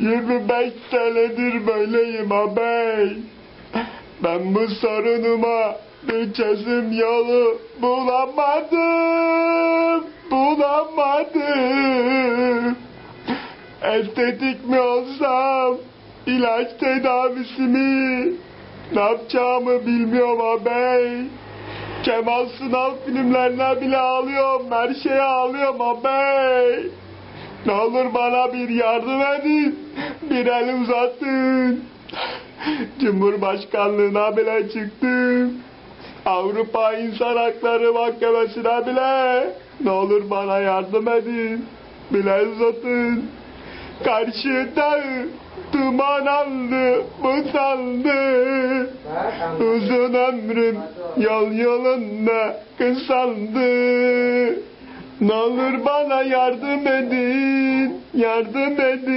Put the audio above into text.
25 senedir böyleyim ağabey. Ben bu sorunuma bir çözüm yolu bulamadım. Bulamadım. Estetik mi olsam, ilaç tedavisi mi? Ne yapacağımı bilmiyorum ağabey. Kemal Sunal filmlerine bile ağlıyorum, her şeye ağlıyorum ağabey. Ne olur bana bir yardım edin, bir el uzatın. Cumhurbaşkanlığına bile çıktım. Avrupa İnsan Hakları Mahkemesi'ne bile ne olur bana yardım edin, bir el uzatın. Karşıda duman aldı, bu sandı. Uzun ömrüm yol yolunda kısaldı. Ne olur bana yardım edin, yardım edin.